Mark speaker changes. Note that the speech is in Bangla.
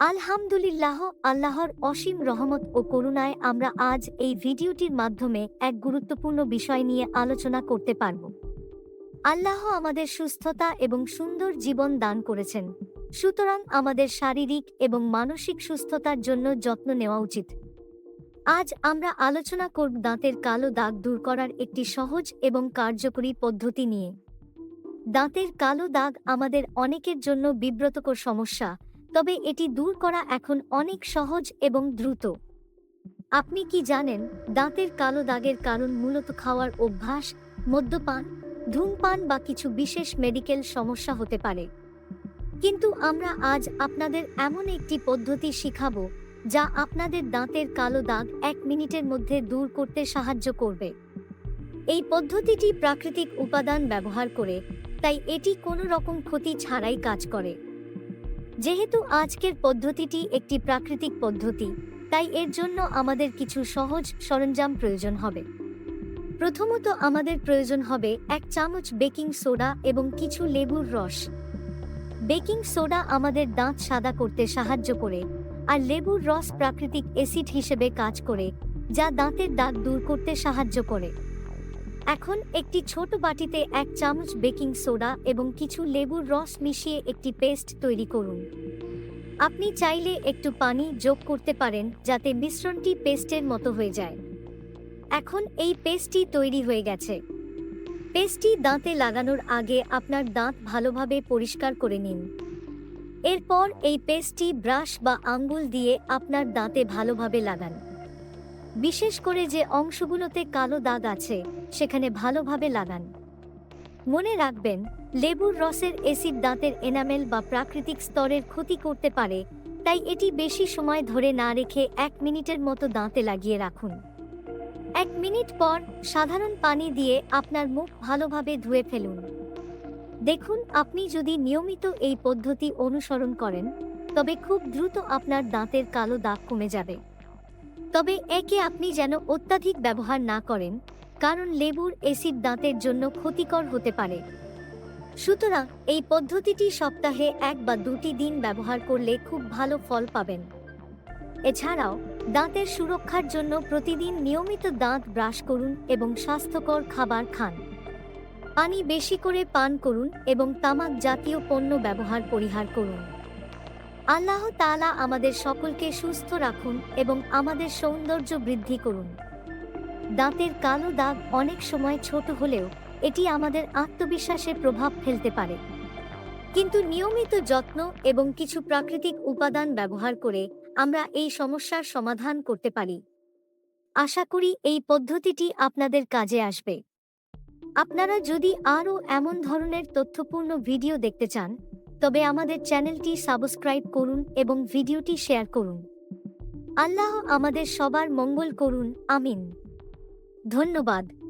Speaker 1: আলহামদুলিল্লাহ, আল্লাহর অসীম রহমত ও করুণায় আমরা আজ এই ভিডিওটির মাধ্যমে এক গুরুত্বপূর্ণ বিষয় নিয়ে আলোচনা করতে পারব। আল্লাহ আমাদের সুস্থতা এবং সুন্দর জীবন দান করেছেন। সুতরাং আমাদের শারীরিক এবং মানসিক সুস্থতার জন্য যত্ন নেওয়া উচিত। আজ আমরা আলোচনা করব দাঁতের কালো দাগ দূর করার একটি সহজ এবং কার্যকরী পদ্ধতি নিয়ে। দাঁতের কালো দাগ আমাদের অনেকের জন্য বিব্রতকর সমস্যা তবে এটি দূর করা এখন অনেক সহজ এবং দ্রুত। আপনি কি জানেন, দাঁতের কালো দাগের কারণ মূলত খাওয়ার অভ্যাস, মদ্যপান, ধূমপান বা কিছু বিশেষ মেডিকেল সমস্যা হতে পারে। কিন্তু আমরা আজ আপনাদের এমন একটি পদ্ধতি শিখাবো, যা আপনাদের দাঁতের কালো দাগ এক মিনিটের মধ্যে দূর করতে সাহায্য করবে। এই পদ্ধতিটি প্রাকৃতিক উপাদান ব্যবহার করে, তাই এটি কোনো রকম ক্ষতি ছাড়াই কাজ করে। যেহেতু আজকের পদ্ধতিটি একটি প্রাকৃতিক পদ্ধতি, তাই এর জন্য আমাদের কিছু সহজ সরঞ্জাম প্রয়োজন হবে। প্রথমত আমাদের প্রয়োজন হবে এক চামচ বেকিং সোডা এবং কিছু লেবুর রস। বেকিং সোডা আমাদের দাঁত সাদা করতে সাহায্য করে আর লেবুর রস প্রাকৃতিক অ্যাসিড হিসেবে কাজ করে, যা দাঁতের দাগ দূর করতে সাহায্য করে। এখন একটি ছোট বাটিতে এক চামচ বেকিং সোডা এবং কিছু লেবুর রস মিশিয়ে একটি পেস্ট তৈরি করুন। আপনি চাইলে একটু পানি যোগ করতে পারেন, যাতে মিশ্রণটি পেস্টের মতো হয়ে যায়। এখন এই পেস্টটি তৈরি হয়ে গেছে। পেস্টটি দাঁতে লাগানোর আগে আপনার দাঁত ভালোভাবে পরিষ্কার করে নিন। এরপর এই পেস্টটি ব্রাশ বা আঙ্গুল দিয়ে আপনার দাঁতে ভালোভাবে লাগান। বিশেষ করে যে অংশগুলোতে কালো দাগ আছে, সেখানে ভালোভাবে লাগান। মনে রাখবেন, লেবুর রসের এসিড দাঁতের এনামেল বা প্রাকৃতিক স্তরের ক্ষতি করতে পারে, তাই এটি বেশি সময় ধরে না রেখে এক মিনিটের মতো দাঁতে লাগিয়ে রাখুন। এক মিনিট পর সাধারণ পানি দিয়ে আপনার মুখ ভালোভাবে ধুয়ে ফেলুন। দেখুন, আপনি যদি নিয়মিত এই পদ্ধতি অনুসরণ করেন, তবে খুব দ্রুত আপনার দাঁতের কালো দাগ কমে যাবে। তবে একে আপনি যেন অত্যাধিক ব্যবহার না করেন, কারণ লেবুর অ্যাসিড দাঁতের জন্য ক্ষতিকর হতে পারে। সুতরাং এই পদ্ধতিটি সপ্তাহে এক বা দুটি দিন ব্যবহার করলে খুব ভালো ফল পাবেন। এছাড়াও, দাঁতের সুরক্ষার জন্য প্রতিদিন নিয়মিত দাঁত ব্রাশ করুন এবং স্বাস্থ্যকর খাবার খান। পানি বেশি করে পান করুন এবং তামাক জাতীয় পণ্য ব্যবহার পরিহার করুন। আল্লাহ তাআলা আমাদের সকলকে সুস্থ রাখুন এবং আমাদের সৌন্দর্য বৃদ্ধি করুন। দাঁতের কালো দাগ অনেক সময় ছোট হলেও এটি আমাদের আত্মবিশ্বাসে প্রভাব ফেলতে পারে। কিন্তু নিয়মিত যত্ন এবং কিছু প্রাকৃতিক উপাদান ব্যবহার করে আমরা এই সমস্যার সমাধান করতে পারি। আশা করি এই পদ্ধতিটি আপনাদের কাজে আসবে। আপনারা যদি আরও এমন ধরনের তথ্যপূর্ণ ভিডিও দেখতে চান তবে আমাদের চ্যানেলটি সাবস্ক্রাইব করুন এবং ভিডিওটি শেয়ার করুন। আল্লাহ আমাদের সবার মঙ্গল করুন, আমিন। ধন্যবাদ।